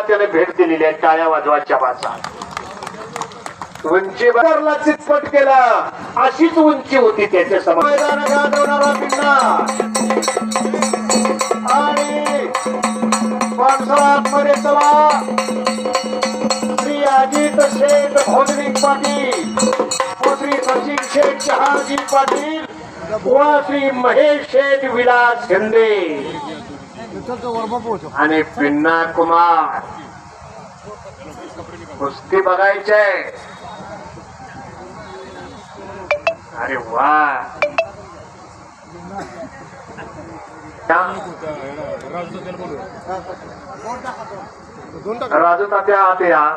त्याने भेट दिलेली आहे टाळ्या वाजवाच्या भाषा उंची बदरला चितपट केला. अशीच उंची होती त्याच्यासमोर गाजवणारा पिल्ला आणि पावसाळ्यात मध्ये चला. श्री अजित शेठ भोजनिक पाटील. व श्री सचिन शेठ शहाजी पाटील. व श्री महेश शेठ विलास शिंदे. आणि पिन्ना कुमार. कुस्ती बघायचे. अरे वा. राजू तात्या आत या.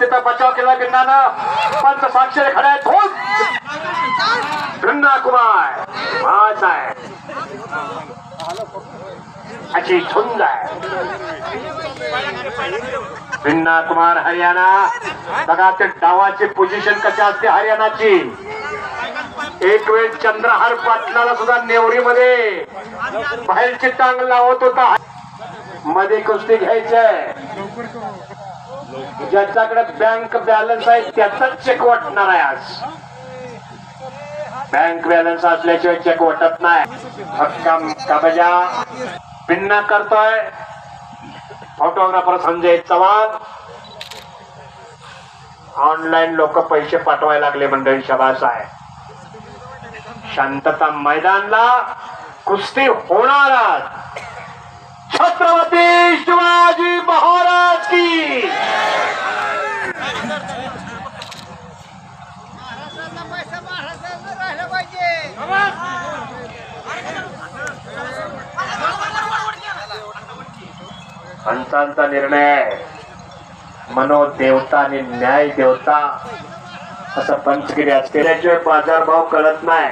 तिथं बचाव केला बिन्नानं. पंच साक्षर खड्या हो! धोल बिन्ना कुमार हाच आहे. अशी झुंज आहे. भिन्ना कुमार हरियाणा. बघा ते डावाची पोझिशन कशी असते हरियाणाची. एक वेळ चंद्रहार पाटलाला सुद्धा नेवरीमध्ये. बाहेरची टांग लावत होता. मध्ये कुस्ती घ्यायचंय. ज्याच्याकडे बँक बॅलन्स आहे त्याचाच चेक वाटणार आहे आज. बँक बॅलन्स असल्याशिवाय चेक वाटत नाही. हक्का काबजा करतोय. फोटोग्राफर संजय चव्हाण. ऑनलाईन लोक पैसे पाठवायला लागले मंडळी शबास आहे शांतता मैदानला कुस्ती होणारच छत्रपती शिवाजी महाराज की महाराष्ट्राचा पैसा महाराष्ट्राचा राहिला पाहिजे पंचांचा निर्णय मनोदेवता आणि न्याय देवता असं पंचगिरी असते. त्याशिवाय बाजारभाव कळत नाही.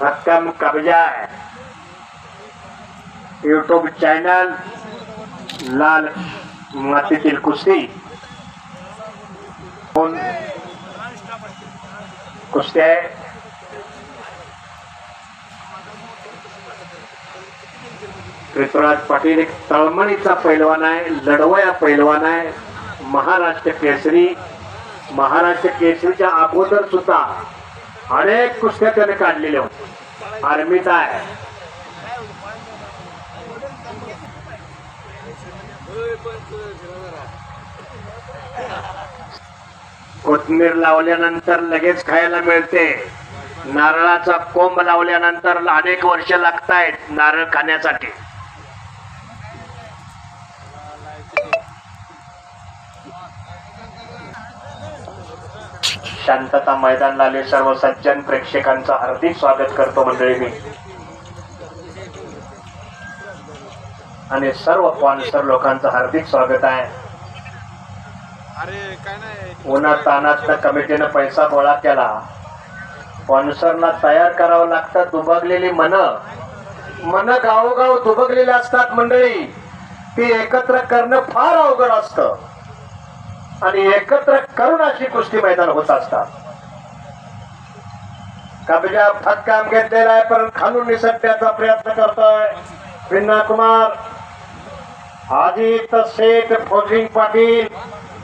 रक्कम कब्जा आहे. युट्यूब चॅनल लाल मातीतील कुस्ती आहे पृथ्वीराज पाटील एक तळमणीचा पैलवान आहे लढवया पैलवान आहे. महाराष्ट्र केसरी महाराष्ट्र केसरीच्या अगोदर सुद्धा अनेक कुस्त्या त्याने काढलेल्या होत्या. आर्मीचा आहे. कोथमीर लावल्यानंतर लगेच खायला मिळते. नारळाचा कोंब लावल्यानंतर अनेक वर्ष लागतायत नारळ खाण्यासाठी. शांतता मैदानला आले सर्व सज्जन प्रेक्षकांचं हार्दिक स्वागत करतो मंडळी मी. आणि सर्व स्पॉन्सर लोकांचं हार्दिक स्वागत आहे. उन्हा तानात कमिटीनं पैसा गोळा केला. स्पॉन्सरला तयार करावं लागतं दुबगलेली मन. मन गावोगाव दुबगलेली असतात मंडळी. ती एकत्र करणं फार अवघड असतं. आणि एकत्र करून अशी कुस्ती मैदान होत असतात. कब्जा फटकाम घेतलेला आहे पण खालून निसटण्याचा प्रयत्न करतोय. पिन्ना कुमार अजित शेठ फौजिंग पाटील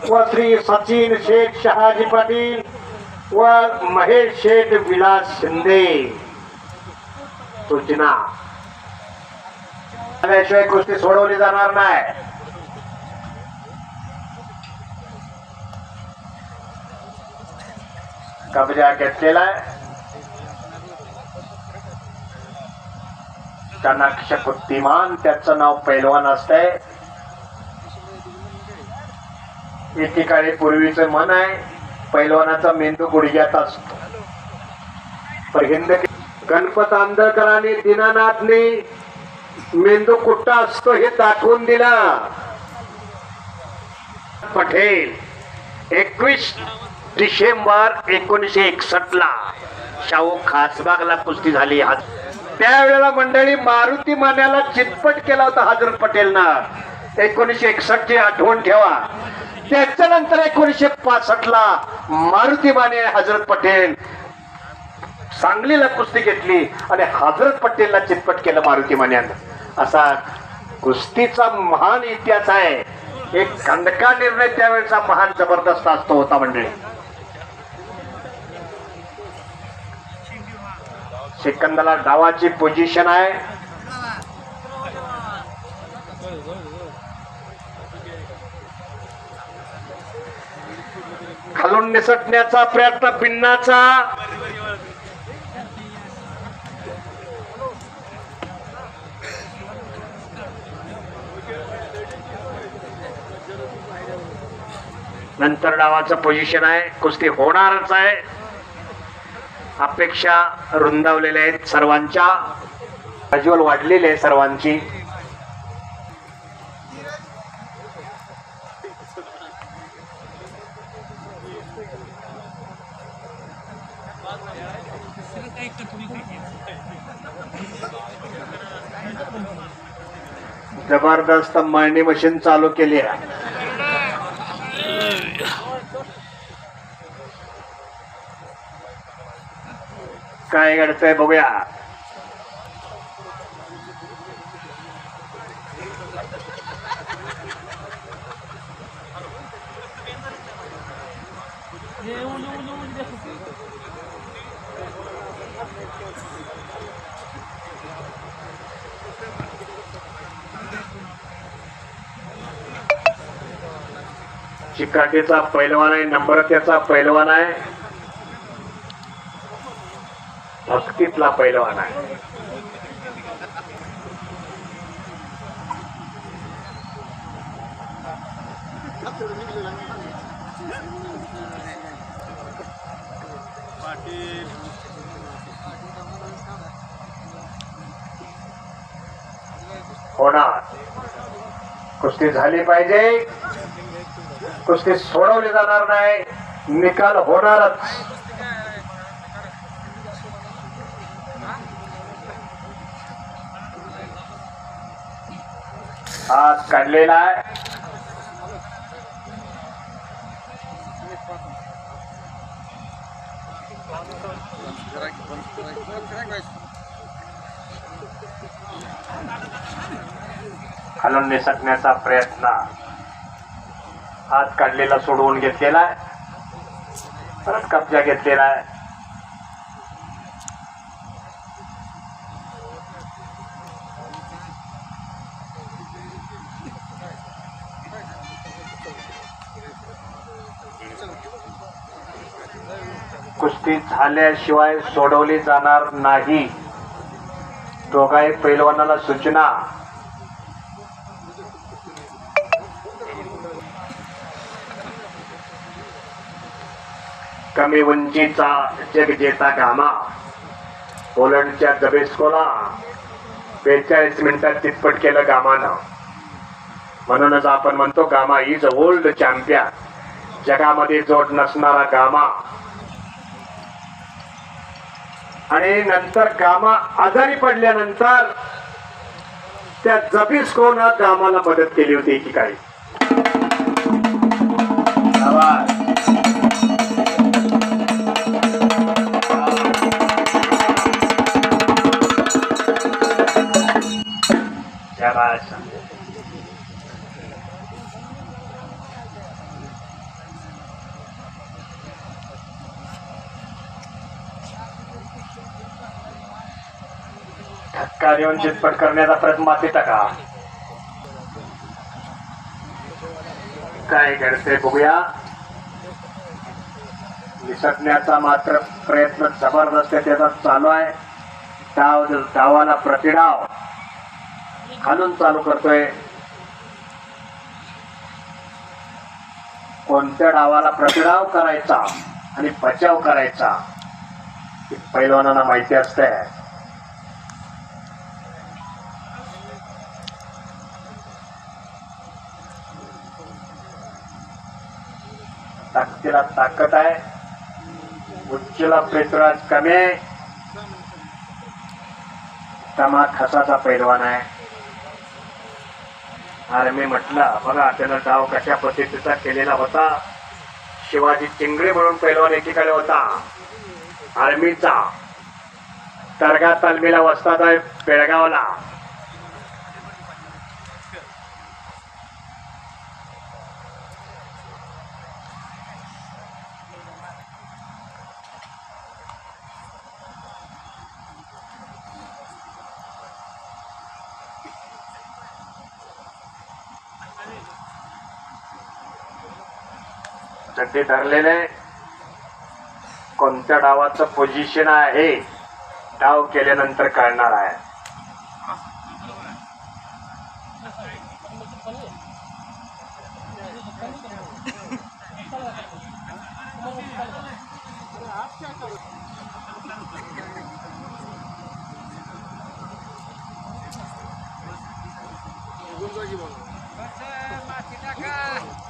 व श्री सचिन शेठ शहाजी पाटील व महेश शेठ विलास शिंदे. सूचना कुस्ती सोडवली जाणार नाही. कब्जा घेतलेला आहे. चाणाक्ष बुद्धिमान त्याचं नाव पैलवान असतंय. एकेकाळी पूर्वीचं मन आहे पैलवानाचा मेंदू गुडघ्यात असतो. पर हिंद गणपत आंदळकरांनी दीनानाथने मेंदू कुठं असतो हे दाखवून दिला. पटेल एकवीस डिसेंबर एकोणीसशे एकसष्ट ला शाहू खासबागला कुस्ती झाली. त्यावेळेला मंडळी मारुती मान्याला चितपट केला होता हजरत पटेलनं. एकोणीसशे एकसष्ट ची आठवण ठेवा. त्याच्यानंतर एकोणीसशे पासष्ट ला मारुती माने हजरत पटेल सांगलीला कुस्ती घेतली आणि हजरत पटेलला चितपट केलं मारुती मान्यानं. असा कुस्तीचा महान इतिहास आहे. एक खंडका निर्णय त्यावेळेचा महान जबरदस्त असतो होता मंडळी. सिकंदला डावाची पोझिशन आहे. खालून निसटण्याचा प्रयत्न पिन्नाचा नंतर डावाचं पोझिशन आहे. कुस्ती होणारच आहे. अपेक्षा रुंदावलेल्या आहेत सर्वांच्या. प्रज्वल वाढलेली आहे सर्वांची. जबरदस्त मळणी मशीन चालू केली आहे. काय घडतंय बघूया. चिकाटीचा पैलवान आहे नम्रतेचा पैलवान आहे. तिथला पैलवान आहे. होणार. कुस्ती झाली पाहिजे. कुस्ती सोडवली जाणार नाही. निकाल होणारच. हात काढलेला आहे. खालून निसटण्याचा प्रयत्न. हात काढलेला सोडवून घेतलेला आहे. परत कब्जा घेतलेला आहे कुस्ती झाल्याशिवाय सोडवली जाणार नाही. दोघाही पैलवानाला सूचना. कमी उंचीचा जगजेता गामा. पोलंडच्या दबेस्कोला बेचाळीस मिनिटात तितपट केलं गामानं. म्हणूनच आपण म्हणतो गामा इज ओल्ड चॅम्पियन जगामध्ये जोड नसणारा गामा. आणि नंतर गामा आजारी पडल्यानंतर त्या जबिस्कोनं गामाला मदत केली होती की काही आवाज देऊन चितपट करण्याचा प्रयत्न माती टाका काय घडते बघूया. निसटण्याचा मात्र प्रयत्न जबरदस्त त्याचा चालू आहे. डाव डावाला प्रतिडाव. खालून चालू करतोय. कोणत्या डावाला प्रतिडाव करायचा आणि बचाव करायचा पैलवानांना माहिती असते ताकदीला ताकद आहे. उच्चला पृथ्वीराज कमी. तमा खसाचा पैलवान आहे. अरे मी म्हटलं बघा त्याला डाव कशा पद्धतीचा केलेला होता. शिवाजी चिंगळे म्हणून पैलवान एकीकडे होता. आर्मीचा. तरगा तालमीला वसतात आहे बेळगावला. चड्डी धरलेले कोणत्या डावाचं पोझिशन आहे डाव केल्यानंतर कळणार आहे. माती टाका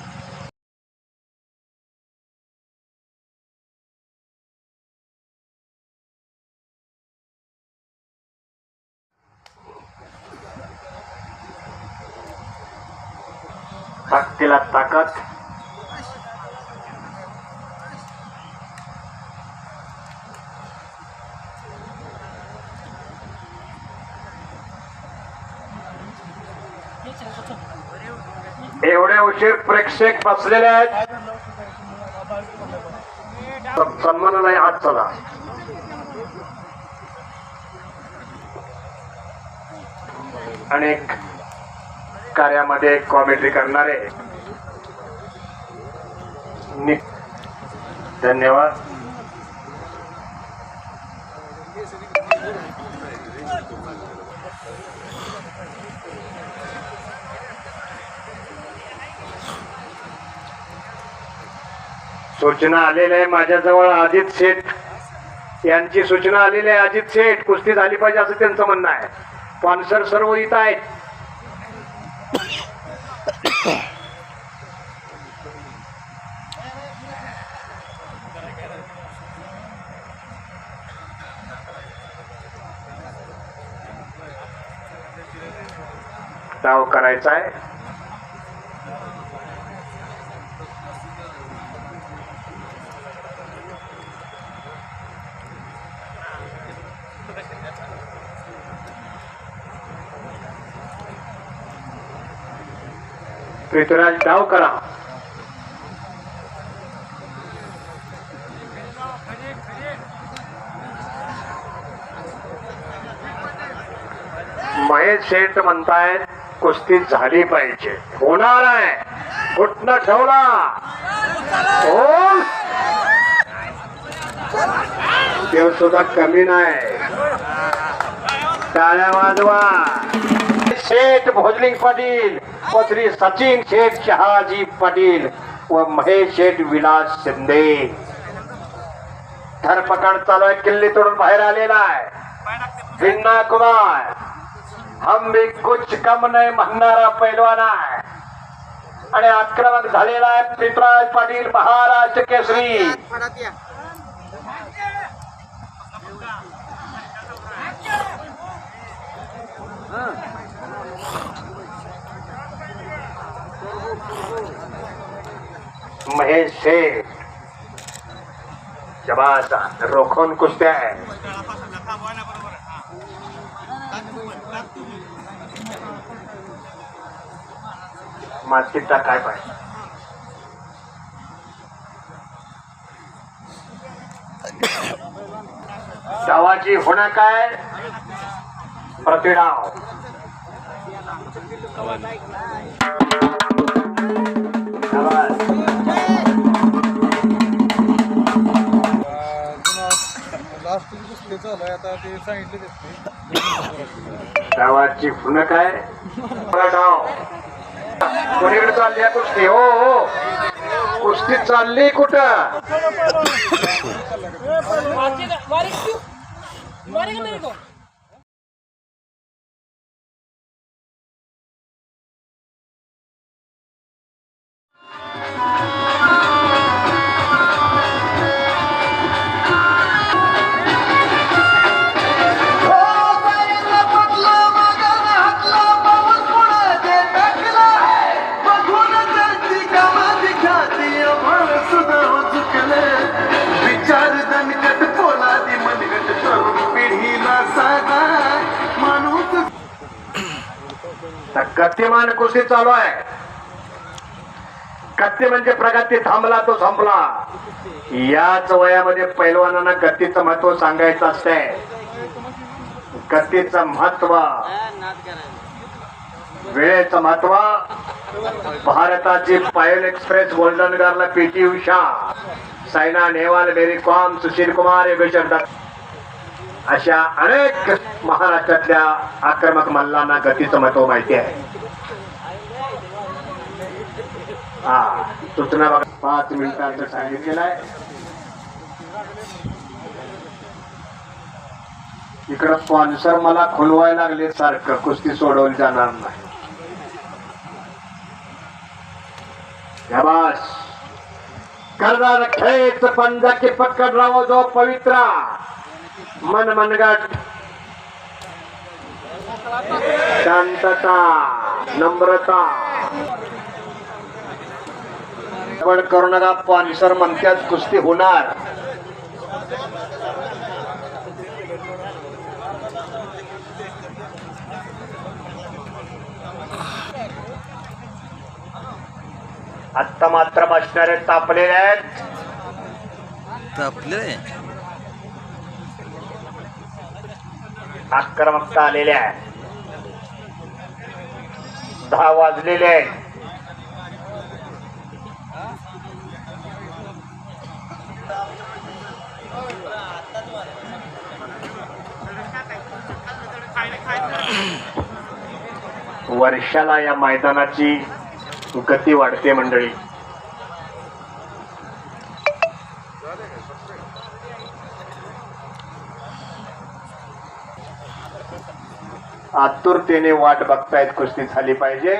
ताकदीला ताकद. एवढे उशीर प्रेक्षक बसलेले आहेत. सन्मानाला हात चला. आणि कार्यामध्ये कॉमेंट्री करणारे धन्यवाद. सूचना आलेल्या आहे माझ्याजवळ अजित शेठ. यांची सूचना आलेली आहे अजित शेठ. कुस्ती झाली पाहिजे असं त्यांचं म्हणणं आहे. स्पॉन्सर सर्व इथं आहेत. डाव करायचा आहे. पृथ्वीराज डाव करा महेश शेठ म्हणतायत कुस्ती झाली पाहिजे. होणार आहे. घुटणं ठेवला. देव सुद्धा कमी नाही. टाळ्या वाजवा. शेठ भोजलिंग पाटील पत्री श्री सचिन शेठ शहाजी पाटील व महेश शेठ विलास शिंदे. धरपकड चालू आहे किल्ली तोडून बाहेर आलेला आहे. भिन्ना कुमार. हम भी कुछ कम नाही म्हणणारा पैलवान आहे आणि आक्रमक झालेला आहे पृथ्वीराज पाटील महाराष्ट्र केसरी महेश शेठ शबास रोखून कुस्त्या आहे मार्केटचा काय पाहिजे? गावाची होणं काय? प्रतिडाव. लास्ट कुस्ती चालू आता ते सांगितले गावाची खुण काय? बरं डाव कोणीकडे चालली आहे कुस्ती. हो हो. कुस्ती चालली कुठं? गत्यमान कृषी चालू आहे. गत्य म्हणजे प्रगती थांबला तो संपला. याच वयामध्ये पैलवानांना गतीचं महत्त्व सांगायचं असते गतीचं महत्त्व. वेळेचं महत्त्व. भारताची Payyoli express golden girl P T Usha. Saina Nehwal Mary Kom Sushil Kumar Yogeshwar अशा अनेक महाराष्ट्रातल्या आक्रमक मल्लांना गतीचं महत्त्व माहिती आहे. हा सूचना बघा. पाच मिनिटांचं सांगितलेलं आहे. इकडं स्पॉन्सर मला खुलवायला लागले सारखं कुस्ती सोडवली जाणार नाही. शाबास. करणार खेच पंजा की पटकन राहो जो पवित्रा. मन मनगट शांतता नम्रता. पण करू नका स्पॉन्सर म्हणत्यात कुस्ती होणार. आत्ता मात्र बसणारे तापलेले आहेत. तापले आक्रमकता आलेल्या आहे. दहा वाजलेले आहेत. वर्षाला या मैदानाची गती वाढते मंडळी. आतुरतेने वाट बघतायत कुस्ती झाली पाहिजे.